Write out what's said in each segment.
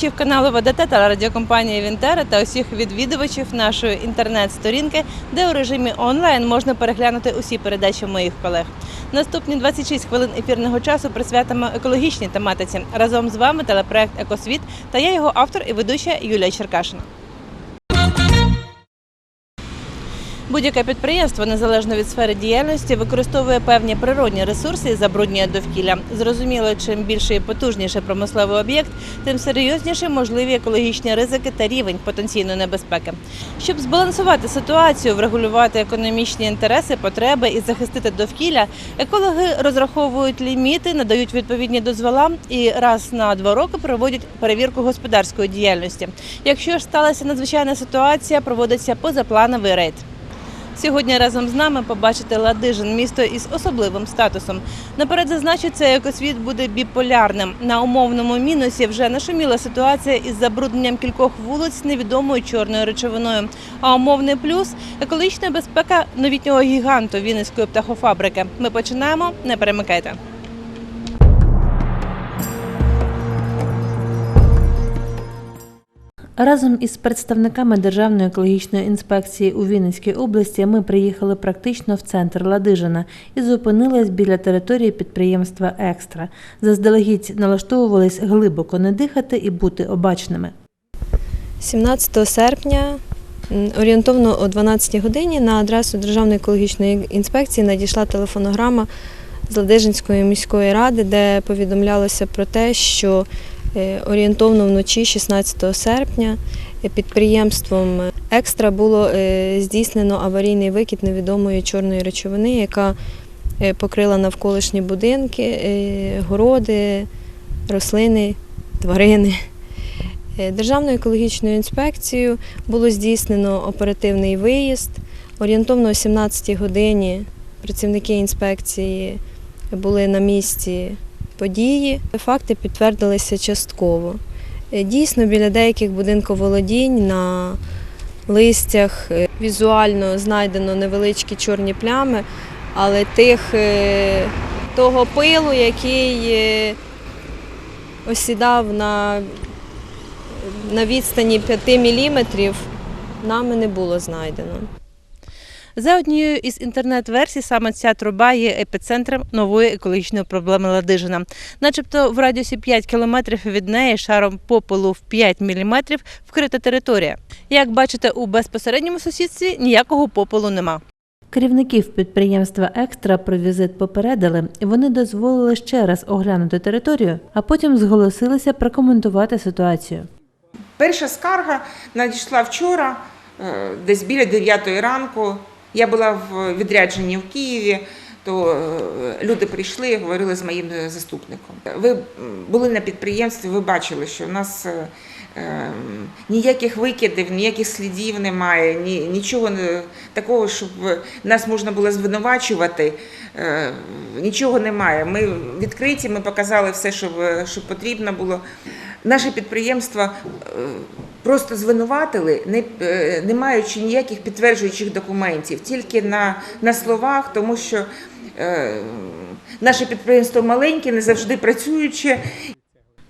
Глядачів каналу ВДТ та радіокомпанії Вінтера та усіх відвідувачів нашої інтернет-сторінки, де у режимі онлайн можна переглянути усі передачі моїх колег. Наступні 26 хвилин ефірного часу присвятимо екологічній тематиці. Разом з вами телепроект Екосвіт та я його автор і ведуча Юлія Черкашина. Будь-яке підприємство, незалежно від сфери діяльності, використовує певні природні ресурси і забруднює довкілля. Зрозуміло, чим більший і потужніший промисловий об'єкт, тим серйозніші можливі екологічні ризики та рівень потенційної небезпеки. Щоб збалансувати ситуацію, врегулювати економічні інтереси, потреби і захистити довкілля, екологи розраховують ліміти, надають відповідні дозвола і раз на два роки проводять перевірку господарської діяльності. Якщо ж сталася надзвичайна ситуація, проводиться позаплановий рейд. Сьогодні разом з нами побачите Ладижин, місто із особливим статусом. Наперед зазначу, цей екосвіт буде біполярним. На умовному мінусі вже нашуміла ситуація із забрудненням кількох вулиць невідомою чорною речовиною. А умовний плюс екологічна безпека новітнього гіганту Вінницької птахофабрики. Ми починаємо. Не перемикайте. Разом із представниками Державної екологічної інспекції у Вінницькій області ми приїхали практично в центр Ладижина і зупинились біля території підприємства Екстра. Заздалегідь налаштовувались глибоко не дихати і бути обачними. 17 серпня орієнтовно о 12 годині на адресу Державної екологічної інспекції надійшла телефонограма з Ладижинської міської ради, де повідомлялося про те, що орієнтовно вночі 16 серпня е, підприємством Екстра було е, здійснено аварійний викид невідомої чорної речовини, яка е, покрила навколишні будинки, е, городи, рослини, тварини. Е, Державною екологічною інспекцією було здійснено оперативний виїзд. Орієнтовно о 17 годині працівники інспекції були на місці події. Факти підтвердилися частково. Е, Дійсно, біля деяких будинковолодінь на листях е, візуально знайдено невеличкі чорні плями, але тих, е, того пилу, який осідав на на відстані 5 міліметрів нами не було знайдено. За однією із інтернет-версій, саме ця труба є епіцентром нової екологічної проблеми Ладижина. Начебто в радіусі 5 кілометрів від неї шаром попелу в 5 міліметрів вкрита територія. Як бачите, у безпосередньому сусідстві ніякого попелу нема. Керівників підприємства Екстра про візит попередили, і вони дозволили ще раз оглянути територію, а потім зголосилися прокоментувати ситуацію. Перша скарга надійшла вчора, е, десь біля 9 ранку. Я була в відрядженні в Києві, то е, люди прийшли говорили з моїм заступником. Ви були на підприємстві, ви бачили, що в нас е, е, ніяких викидів, ніяких слідів немає, ні, нічого такого, щоб нас можна було звинувачувати. е, Нічого немає. Ми відкриті, ми показали все, що потрібно було. Наше підприємство е, просто звинуватили, не, е, не маючи ніяких підтверджуючих документів, тільки на, на словах, тому що е, наше підприємство маленьке, не завжди працююче,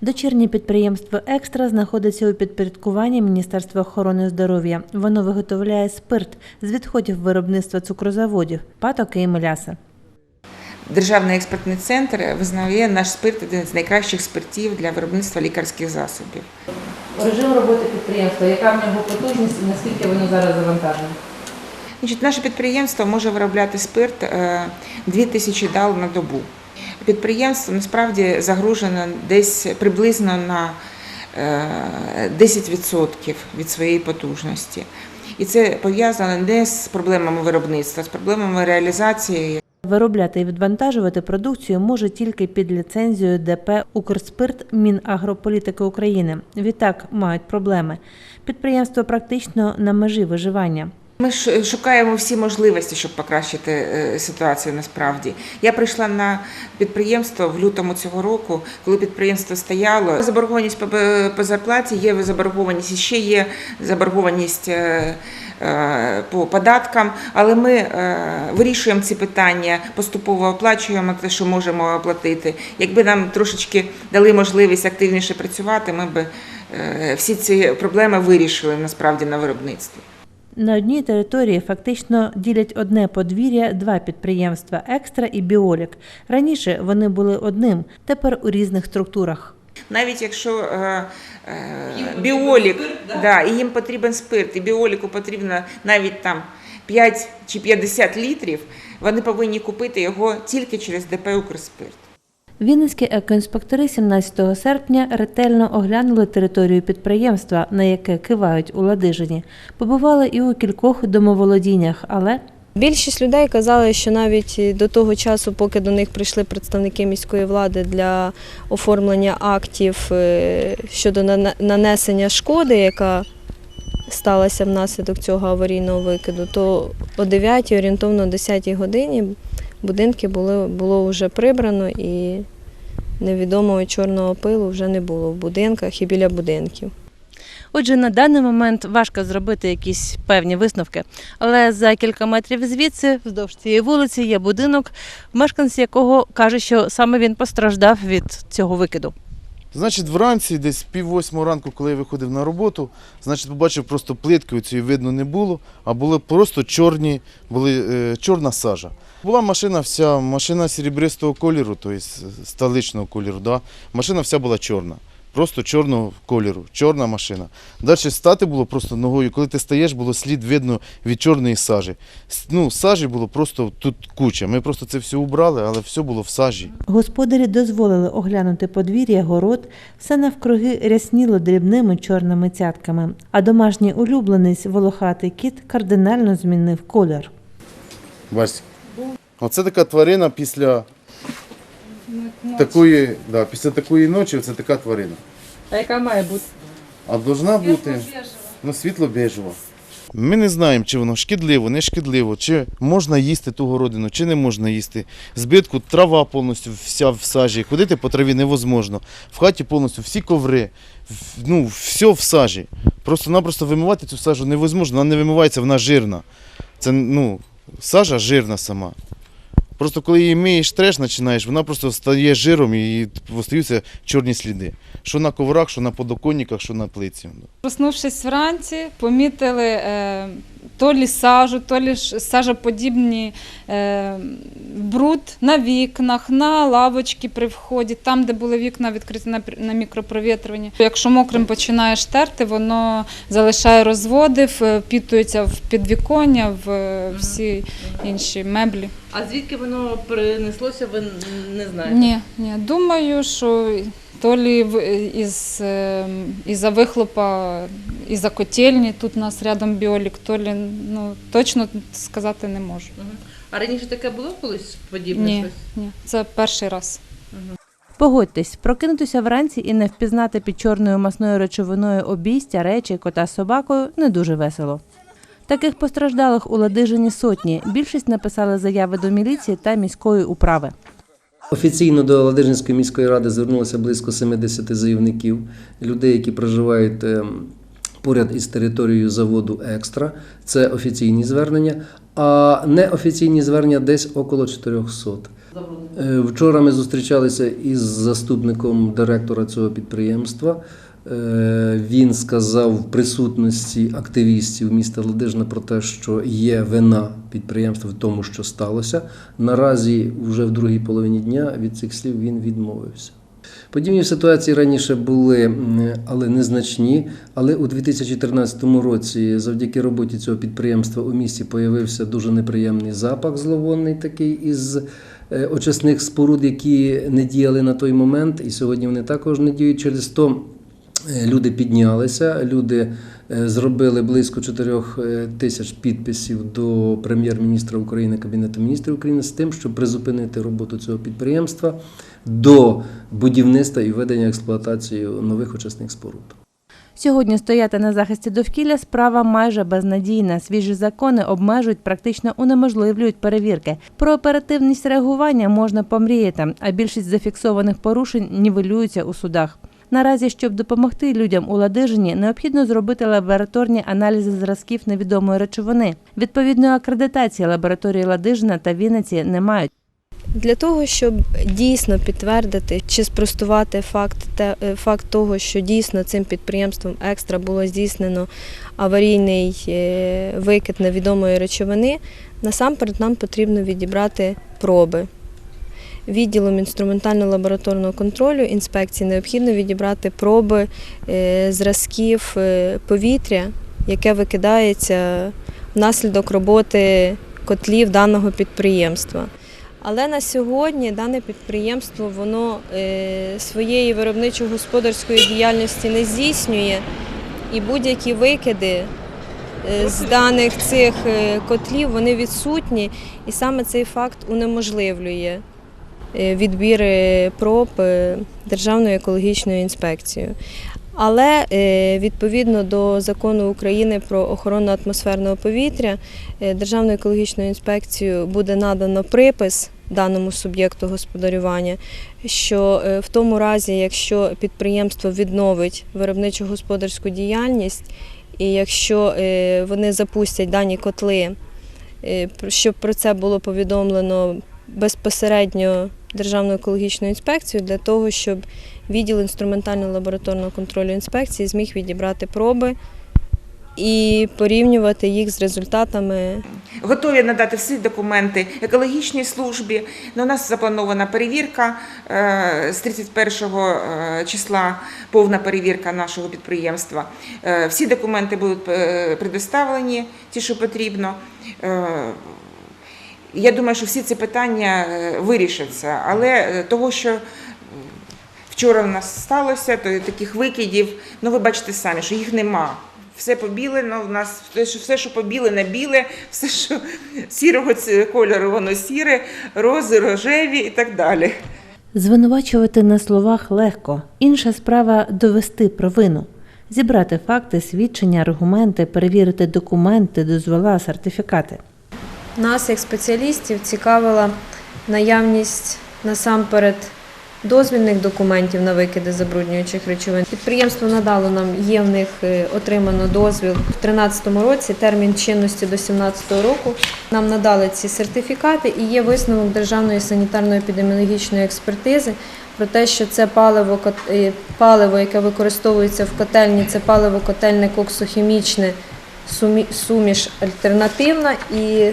Дочірнє підприємство Екстра знаходиться у підпорядкуванні Міністерства охорони здоров'я. Воно виготовляє спирт з відходів виробництва цукрозаводів, патоки і меляса. Державний експертний центр визнає наш спирт один з найкращих спиртів для виробництва лікарських засобів. Режим роботи підприємства, яка в нього потужність і наскільки воно зараз завантажене? Значить, наше підприємство може виробляти спирт е, 2000 дал на добу. Підприємство насправді загружено десь приблизно на е, 10% від своєї потужності. І це пов'язано не з проблемами виробництва, а з проблемами реалізації. Виробляти і відвантажувати продукцію може тільки під ліцензією ДП Укрспирт Мінагрополітики України. Відтак мають проблеми. Підприємство практично на межі виживання. Ми ш- шукаємо всі можливості, щоб покращити е, ситуацію насправді. Я прийшла на підприємство в лютому цього року, коли підприємство стояло. Заборгованість по, по зарплаті, є заборгованість, ще є заборгованість е, е, по податкам, але ми е, вирішуємо ці питання, поступово оплачуємо те, що можемо оплатити. Якби нам трошечки дали можливість активніше працювати, ми б е, всі ці проблеми вирішили насправді на виробництві. На одній території фактично ділять одне подвір'я два підприємства Екстра і Біолік. Раніше вони були одним, тепер у різних структурах. Навіть якщо е, е, біолік, да, і їм потрібен спирт, і біоліку потрібно навіть там 5 чи 50 літрів, вони повинні купити його тільки через ДП «Укрспирт». Вінницькі екоінспектори 17 серпня ретельно оглянули територію підприємства, на яке кивають у Ладижині. Побували і у кількох домоволодіннях, але Більшість людей казали, що навіть до того часу, поки до них прийшли представники міської влади для оформлення актів е, щодо нанесення шкоди, яка сталася внаслідок цього аварійного викиду, то о 9 орієнтовно о 10 годині будинки були, було вже прибрано і невідомого чорного пилу вже не було в будинках і біля будинків. Отже, на даний момент важко зробити якісь певні висновки. Але за кілька метрів звідси, вздовж цієї вулиці, є будинок, мешканці якого кажуть, що саме він постраждав від цього викиду. Значить, вранці, десь пів восьмого ранку, коли я виходив на роботу, значить, побачив просто плитки, цієї видно не було, а були просто чорні, були, е, чорна сажа. Була машина вся, машина серебристого кольору, тобто столичного кольору. Да? Машина вся була чорна. Просто чорного кольору, чорна машина. Далі стати було просто ногою. Коли ти стаєш, було слід видно від чорної сажі. Ну, сажі було просто тут куча. Ми просто це все убрали, але все було в сажі. Господарі дозволили оглянути подвір'я, город, все навкруги рясніло дрібними чорними цятками, а домашній улюбленець волохатий кіт кардинально змінив колір. Бачите? Оце така тварина після такої, да, після такої ночі, це така тварина. А яка має бути? А должна бути ну, світло-бежева. Ми не знаємо, чи воно шкідливо, не шкідливо, чи можна їсти ту городину, чи не можна їсти. Збитку трава повністю вся в сажі. Ходити по траві невозможно. В хаті повністю всі коври, ну, все в сажі. Просто-напросто вимивати цю сажу невозможно, вона не вимивається, вона жирна. Це ну, сажа жирна сама. Просто коли її миєш, треш починаєш, вона просто стає жиром і остаються чорні сліди. Що на коврах, що на подоконниках, що на плиці. Проснувшись вранці, помітили е, то лі сажу, то лі сажоподібні е, бруд на вікнах, на лавочки при вході, там, де були вікна відкриті на, на мікропровітрюванні. Якщо мокрим починаєш терти, воно залишає розводи, впітується в підвіконня, в е, всі інші меблі. А звідки воно принеслося, ви не знаєте? Ні, ні. Думаю, що то лі в- із, е, із-за вихлопа, із-за котельні, тут у нас рядом біолік, то лі, ну, точно сказати не можу. А раніше таке було колись подібне? Ні, ні, це перший раз. Погодьтесь, прокинутися вранці і не впізнати під чорною масною речовиною обійстя, речі, кота з собакою не дуже весело. Таких постраждалих у Ладижині сотні. Більшість написали заяви до міліції та міської управи. Офіційно до Ладижинської міської ради звернулося близько 70 заявників, людей, які проживають ем, поряд із територією заводу Екстра. Це офіційні звернення, а неофіційні звернення десь около 400. Е, Вчора ми зустрічалися із заступником директора цього підприємства. Е, Він сказав в присутності активістів міста Ладижна про те, що є вина підприємства в тому, що сталося. Наразі, вже в другій половині дня, від цих слів він відмовився. Подібні ситуації раніше були, але незначні. Але у 2014 році, завдяки роботі цього підприємства, у місті появився дуже неприємний запах зловонний такий із е, очисних споруд, які не діяли на той момент, і сьогодні вони також не діють. Через то люди піднялися, люди е, зробили близько 4 тисяч підписів до прем'єр-міністра України, Кабінету міністрів України з тим, щоб призупинити роботу цього підприємства до будівництва і введення в експлуатацію нових очисних споруд. Сьогодні стояти на захисті довкілля справа майже безнадійна. Свіжі закони обмежують, практично унеможливлюють перевірки. Про оперативність реагування можна помріяти, а більшість зафіксованих порушень нівелюються у судах. Наразі, щоб допомогти людям у Ладижині, необхідно зробити лабораторні аналізи зразків невідомої речовини. Відповідної акредитації лабораторії Ладижина та Вінниці не мають. Для того, щоб дійсно підтвердити чи спростувати факт, е, факт того, що дійсно цим підприємством екстра було здійснено аварійний е, викид невідомої речовини, насамперед нам потрібно відібрати проби. Відділом інструментально-лабораторного контролю інспекції необхідно відібрати проби е, зразків е, повітря, яке викидається внаслідок роботи котлів даного підприємства. Але на сьогодні дане підприємство воно е, своєї виробничо-господарської діяльності не здійснює, і будь-які викиди з даних цих котлів вони відсутні, і саме цей факт унеможливлює відбір е, проб е, Державною екологічною інспекцією. Але е, відповідно до закону України про охорону атмосферного повітря е, Державною екологічною інспекцією буде надано припис даному суб'єкту господарювання, що е, в тому разі, якщо підприємство відновить виробничо-господарську діяльність, і якщо е, вони запустять дані котли, е, щоб про це було повідомлено безпосередньо Державну екологічну інспекцію для того, щоб відділ інструментально-лабораторного контролю інспекції зміг відібрати проби і порівнювати їх з результатами Готові надати всі документи екологічній службі. Ну, у нас запланована перевірка е, з 31 е, числа, повна перевірка нашого підприємства. Е, Всі документи будуть предоставлені, ті, що потрібно. Я думаю, що всі ці питання е, вирішаться, але е, того, що вчора в нас сталося, то таких викидів, ну ви бачите самі, що їх нема. Все побілено, в нас все, що побілене, біле, все, що сірого кольору, воно сіре, рози, рожеві і так далі. Звинувачувати на словах легко. Інша справа довести провину. Зібрати факти, свідчення, аргументи, перевірити документи, дозвола, сертифікати. Нас, як спеціалістів, цікавила наявність насамперед дозвільних документів на викиди забруднюючих речовин. Підприємство надало нам, є в них е, отримано дозвіл в 2013 році, термін чинності до 2017 року. Нам надали ці сертифікати і є висновок Державної санітарно-епідеміологічної експертизи про те, що це паливо, е, паливо, яке використовується в котельні, це паливо котельне коксохімічне сумі- суміш альтернативна і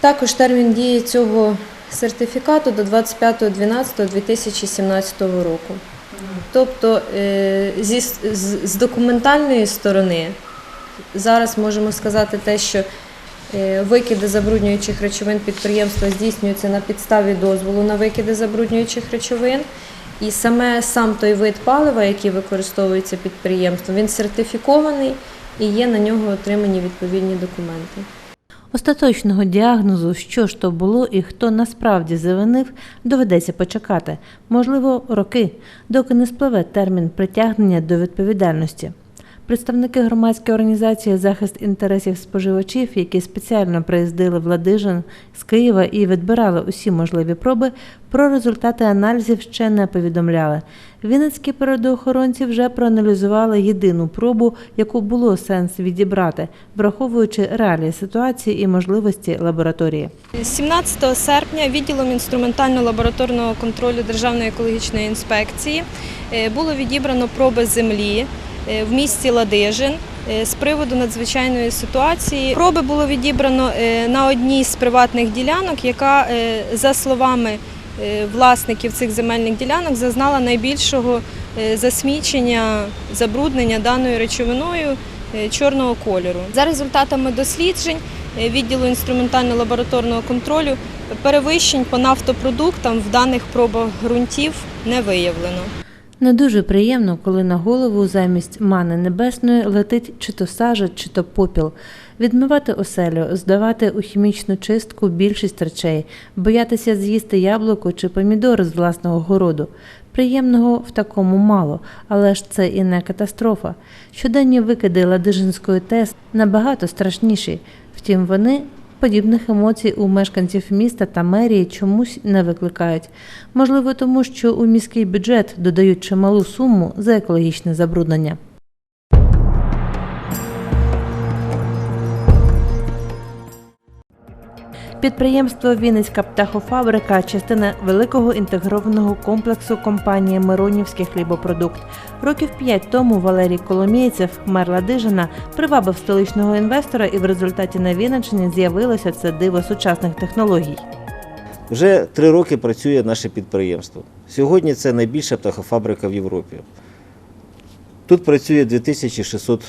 також термін дії цього сертифікату до 25.12.2017 року. Тобто е, зі, з, документальної сторони зараз можемо сказати те, що е, викиди забруднюючих речовин підприємства здійснюються на підставі дозволу на викиди забруднюючих речовин. І саме сам той вид палива, який використовується підприємством, він сертифікований і є на нього отримані відповідні документи. Остаточного діагнозу, що ж то було і хто насправді завинив, доведеться почекати, можливо, роки, доки не спливе термін притягнення до відповідальності. Представники громадської організації захист інтересів споживачів, які спеціально приїздили в Ладижин з Києва і відбирали усі можливі проби, про результати аналізів ще не повідомляли. Вінницькі природоохоронці вже проаналізували єдину пробу, яку було сенс відібрати, враховуючи реалії ситуації і можливості лабораторії. 17 серпня відділом інструментально-лабораторного контролю Державної екологічної інспекції е, було відібрано проби землі в місті Ладижин е, з приводу надзвичайної ситуації. Проби було відібрано е, на одній з приватних ділянок, яка, е, за словами е, власників цих земельних ділянок, зазнала найбільшого е, засмічення, забруднення даною речовиною е, чорного кольору. За результатами досліджень е, відділу інструментально-лабораторного контролю перевищень по нафтопродуктам в даних пробах ґрунтів не виявлено. Не дуже приємно, коли на голову замість мани небесної летить чи то сажа, чи то попіл. Відмивати оселю, здавати у хімічну чистку більшість речей, боятися з'їсти яблуко чи помідори з власного городу. Приємного в такому мало, але ж це і не катастрофа. Щоденні викиди Ладижинської ТЕС набагато страшніші. Втім, вони Подібних емоцій у мешканців міста та мерії чомусь не викликають. Можливо, тому що у міський бюджет додають чималу суму за екологічне забруднення. Підприємство Вінницька птахофабрика частина великого інтегрованого комплексу компанії Миронівський хлібопродукт. Років п'ять тому Валерій Коломієцев, мер Ладижина, привабив столичного інвестора, і в результаті на Вінниччині з'явилося це диво сучасних технологій. Вже три роки працює наше підприємство. Сьогодні це найбільша птахофабрика в Європі. Тут працює 2600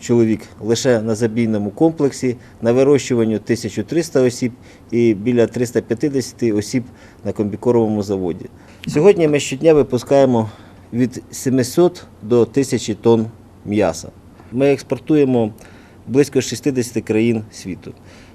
чоловік лише на забійному комплексі, на вирощуванні 1300 осіб і біля 350 осіб на комбікоровому заводі. Сьогодні ми щодня випускаємо від 700 до 1000 тонн м'яса. Ми експортуємо близько 60 країн світу.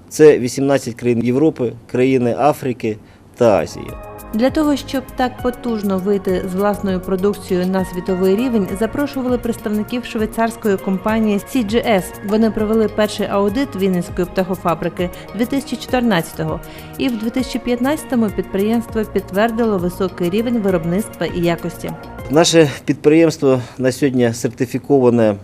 Це 18 країн Європи, країни Африки та Азії. Для того, щоб так потужно вийти з власною продукцією на світовий рівень, запрошували представників швейцарської компанії CGS. Вони провели перший аудит Вінницької птахофабрики 2014-го. І в 2015-му підприємство підтвердило високий рівень виробництва і якості. Наше підприємство на сьогодні сертифіковане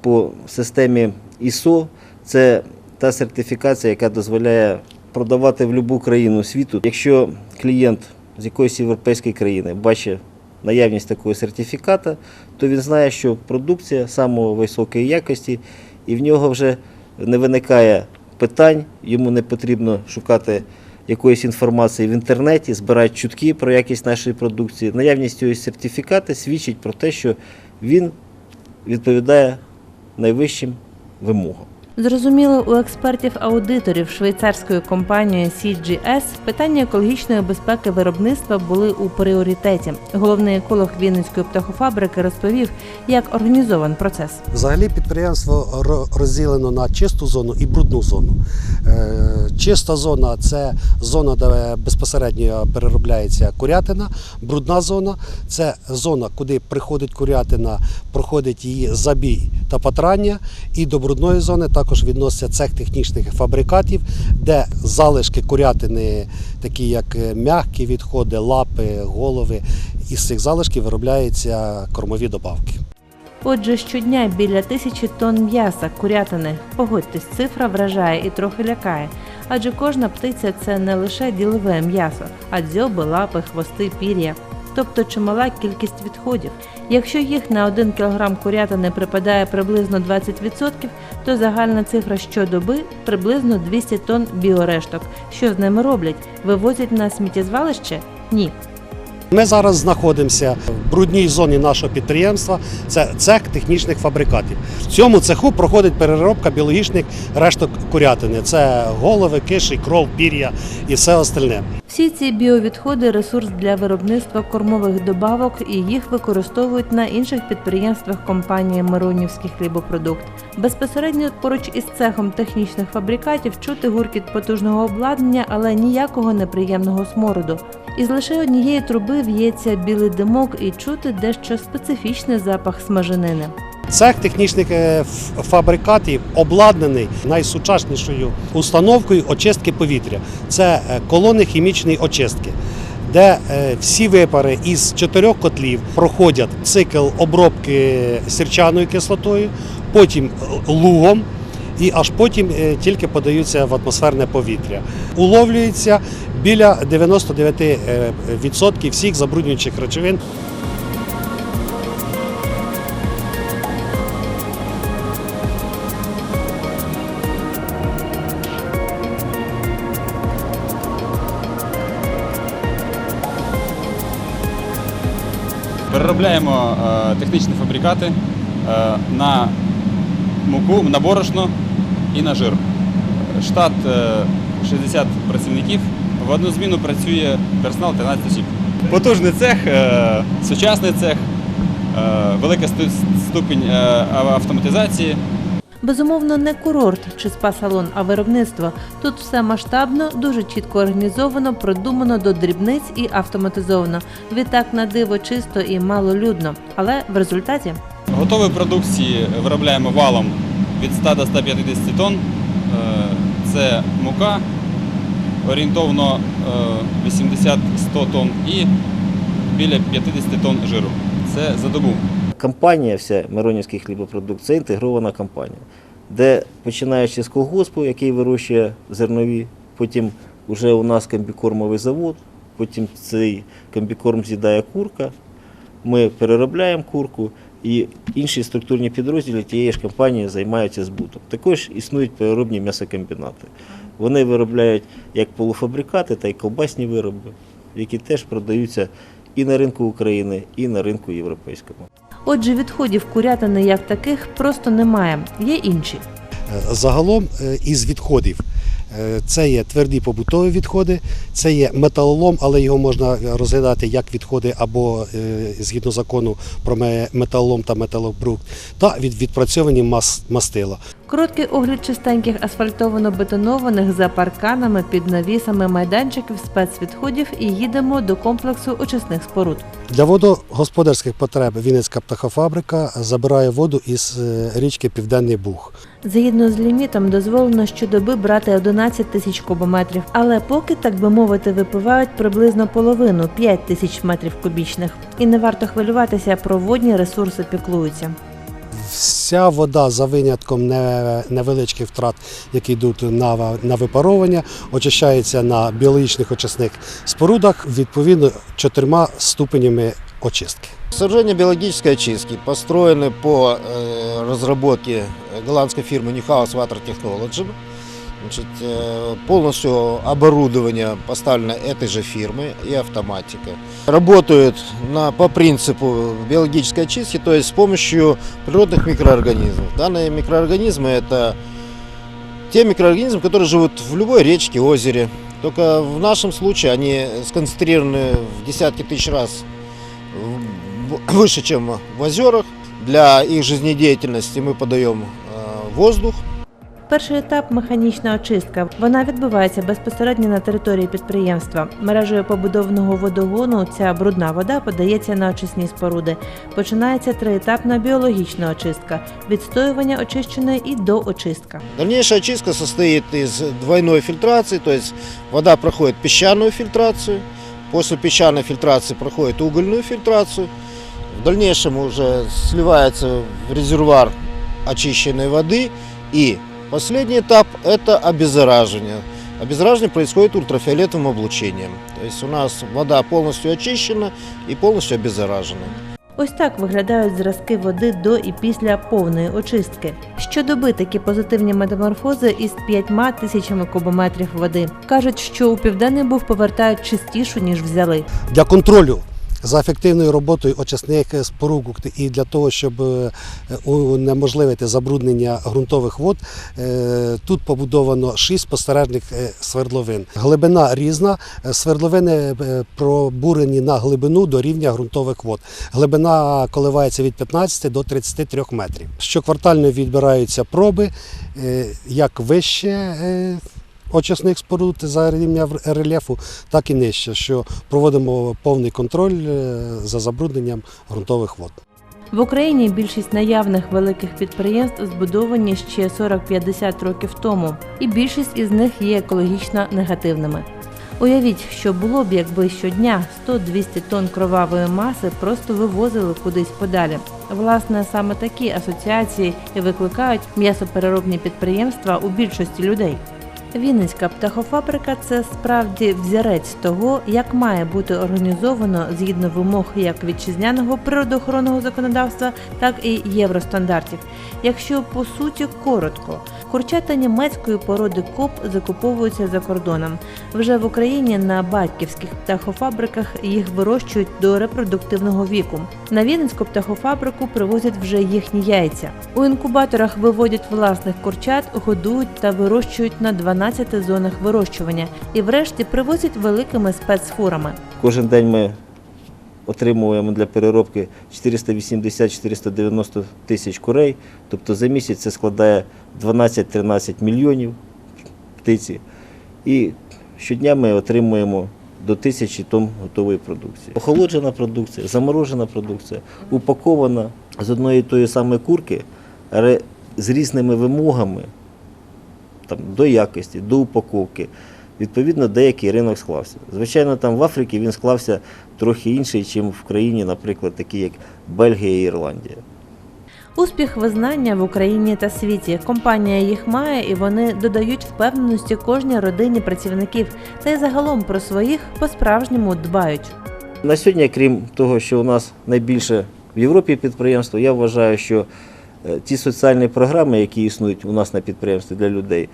по системі ISO. Це та сертифікація, яка дозволяє продавати в будь-яку країну світу. Якщо клієнт з якоїсь європейської країни бачить наявність такого сертифіката, то він знає, що продукція самої високої якості, і в нього вже не виникає питань, йому не потрібно шукати якоїсь інформації в інтернеті, збирати чутки про якість нашої продукції. Наявність цього сертифіката свідчить про те, що він відповідає найвищим вимогам. Зрозуміло, у експертів-аудиторів швейцарської компанії CGS питання екологічної безпеки виробництва були у пріоритеті. Головний еколог Вінницької птахофабрики розповів, як організований процес. Взагалі підприємство розділено на чисту зону і брудну зону. Е, Чиста зона це зона, де безпосередньо переробляється курятина. Брудна зона це зона, куди приходить курятина, проходить її забій та патрання. І до брудної зони також відноситься цех технічних фабрикатів, де залишки курятини, такі як е, м'які відходи, лапи, голови. Із цих залишків виробляються кормові добавки. Отже, щодня біля тисячі тонн м'яса, курятини. Погодьтесь, цифра вражає і трохи лякає. Адже кожна птиця це не лише ділове м'ясо, а дзьоби, лапи, хвости, пір'я. Тобто чимала кількість відходів. Якщо їх на 1 кг курятини припадає приблизно 20%, то загальна цифра щодоби приблизно 200 тонн біорешток. Що з ними роблять? Вивозять на сміттєзвалище? Ні. Ми зараз знаходимося в брудній зоні нашого підприємства. Це цех технічних фабрикатів. В цьому цеху проходить переробка біологічних решток курятини. Це голови, киші, кров, пір'я і все остальне. Всі ці біовідходи ресурс для виробництва кормових добавок і їх використовують на інших підприємствах компанії Миронівський хлібопродукт. Безпосередньо поруч із цехом технічних фабрикатів чути гуркіт потужного обладнання, але ніякого неприємного смороду. Із лише однієї труби в'ється білий димок і чути дещо специфічний запах смаженини. Цех технічних е, фабрикатів обладнаний найсучаснішою установкою очистки повітря. Це е, колони хімічної очистки. Де е, всі випари із чотирьох котлів проходять цикл обробки сірчаною кислотою, потім лугом, і аж потім е, тільки подаються в атмосферне повітря. Уловлюється біля 99% всіх забруднюючих речовин. Переробляємо е, технічні фабрикати е, на муку, на борошно і на жир. Штат е, 60 працівників. В одну зміну працює персонал 13 осіб. Потужний цех, е, сучасний цех, е, велика ступінь е, автоматизації. Безумовно, не курорт чи спа-салон, а виробництво. Тут все масштабно, дуже чітко організовано, продумано до дрібниць і автоматизовано. Відтак на диво чисто і малолюдно. Але в результаті Готової продукції виробляємо валом від 100 до 150 тонн. Е, це мука орієнтовно е, 80-100 тонн і біля 50 тонн жиру. Це за добу. Компанія, вся Миронівський хлібопродукт, це інтегрована компанія, де починаючи з колгоспу, який вирощує зернові, потім вже у нас комбікормовий завод, потім цей комбікорм з'їдає курка, ми переробляємо курку, і інші структурні підрозділи тієї ж компанії займаються збутом. Також існують переробні м'ясокомбінати. Вони виробляють як полуфабрикати, так і колбасні вироби, які теж продаються і на ринку України, і на ринку європейському. Отже, відходів курятини як таких просто немає. Є інші. Е, Загалом е, із відходів це є тверді побутові відходи, це є металолом, але його можна розглядати як відходи або е, згідно закону про ме- металолом та металобрухт, та від відпрацьовані мас- мастила. Короткий огляд чистеньких асфальтовано-бетонованих за парканами під навісами майданчиків спецвідходів і їдемо до комплексу очисних споруд. Для водогосподарських потреб Вінницька птахофабрика забирає воду із е, річки Південний Буг. Згідно з лімітом, дозволено щодоби брати 11 тисяч кубометрів, але поки, так би мовити, випивають приблизно половину 5 тисяч метрів кубічних. І не варто хвилюватися, про водні ресурси піклуються. Вся вода за винятком не- невеличких втрат, які йдуть на, на випаровування, очищається на біологічних очисних спорудах відповідно чотирма ступенями очистки. Сооружения биологической очистки построены по э, разработке голландской фирмы Newhouse Water Technology. Значит, э, полностью оборудование поставлено этой же фирмой и автоматика. Работают на, по принципу биологической очистки, то есть с помощью природных микроорганизмов. Данные микроорганизмы это те микроорганизмы, которые живут в любой речке, озере. Только в нашем случае они сконцентрированы в десятки тысяч раз выше, чем в озерах. Для их жизнедеятельности мы подаем э, воздух. Перший етап механічна очистка. Вона відбувається безпосередньо на території підприємства. Мережею побудованого водогону ця брудна вода подається на очисні споруди. Починається триетапна біологічна очистка, відстоювання очищеної і доочистка. Дальнейшая очистка состоит из двойной фильтрации, то есть вода проходит песчаную фильтрацию, после песчаной фильтрации проходит угольную фильтрацию, в дальнейшем уже сливается в резервуар очищенной воды и последний этап это обеззараживание. Обеззараживание происходит ультрафиолетовым облучением. То есть у нас вода полностью очищена и полностью обеззаражена. Ось так виглядають зразки води до і після повної очистки. Щодоби такі позитивні метаморфози із п'ятьма тисячами кубометрів води. Кажуть, що у південний був повертають чистішу, ніж взяли. Для контролю за ефективною роботою очисних споруд і для того, щоб е, унеможливити забруднення ґрунтових вод, е, тут побудовано шість спостережних е, свердловин. Глибина різна, свердловини пробурені на глибину до рівня ґрунтових вод. Глибина коливається від 15 до 33 метрів. Щоквартально відбираються проби як вище. Очисних споруд за рівня рельєфу, так і нижче, що проводимо повний контроль е, за забрудненням ґрунтових вод. В Україні більшість наявних великих підприємств збудовані ще 40-50 років тому, і більшість із них є екологічно негативними. Уявіть, що було б, якби щодня 100-200 тонн кровавої маси просто вивозили кудись подалі. Власне, саме такі асоціації і викликають м'ясопереробні підприємства у більшості людей. Вінницька птахофабрика це справді взірець того, як має бути організовано згідно вимог як вітчизняного природоохоронного законодавства, так і євростандартів. Якщо по суті коротко, курчата німецької породи коп закуповуються за кордоном. Вже в Україні на батьківських птахофабриках їх вирощують до репродуктивного віку. На Вінницьку птахофабрику привозять вже їхні яйця. У інкубаторах виводять власних курчат, годують та вирощують на 12 зонах вирощування і врешті привозять великими спецфурами. Кожен день ми отримуємо для переробки 480-490 тисяч курей, тобто за місяць це складає 12-13 мільйонів птиці. І щодня ми отримуємо до тисячі тонн готової продукції. Охолоджена продукція, заморожена продукція, упакована з одної тої самої курки, але з різними вимогами там, до якості, до упаковки. Відповідно, деякий ринок склався. Звичайно, там в Африці він склався трохи інший, ніж в країні, наприклад, такі як Бельгія і Ірландія. Успіх визнання в Україні та світі. Компанія їх має, і вони додають впевненості кожній родині працівників, та й загалом про своїх по-справжньому дбають. На сьогодні, крім того, що у нас найбільше в Європі підприємство, я вважаю, що ті соціальні програми, які існують у нас на підприємстві для людей,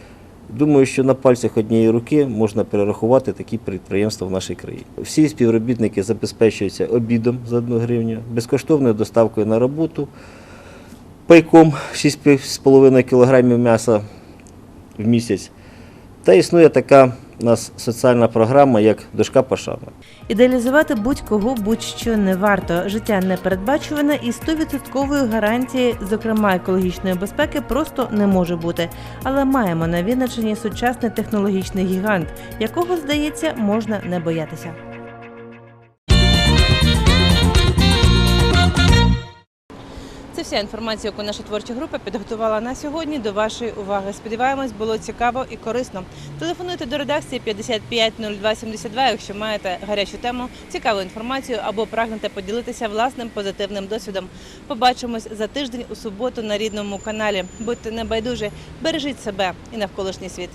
думаю, що на пальцях однієї руки можна перерахувати такі підприємства в нашій країні. Всі співробітники забезпечуються обідом за 1 гривню, безкоштовною доставкою на роботу, пайком 6,5 кг м'яса в місяць. Та існує така у нас соціальна програма, як дошка пошана. Ідеалізувати будь-кого будь-що не варто. Життя непередбачуване і 100% гарантії, зокрема екологічної безпеки, просто не може бути. Але маємо на Вінниччині сучасний технологічний гігант, якого, здається, можна не боятися. Це вся інформація, яку наша творча група підготувала на сьогодні. До вашої уваги. Сподіваємось, було цікаво і корисно. Телефонуйте до редакції 550272, якщо маєте гарячу тему, цікаву інформацію або прагнете поділитися власним позитивним досвідом. Побачимось за тиждень у суботу на рідному каналі. Будьте небайдужі, бережіть себе і навколишній світ.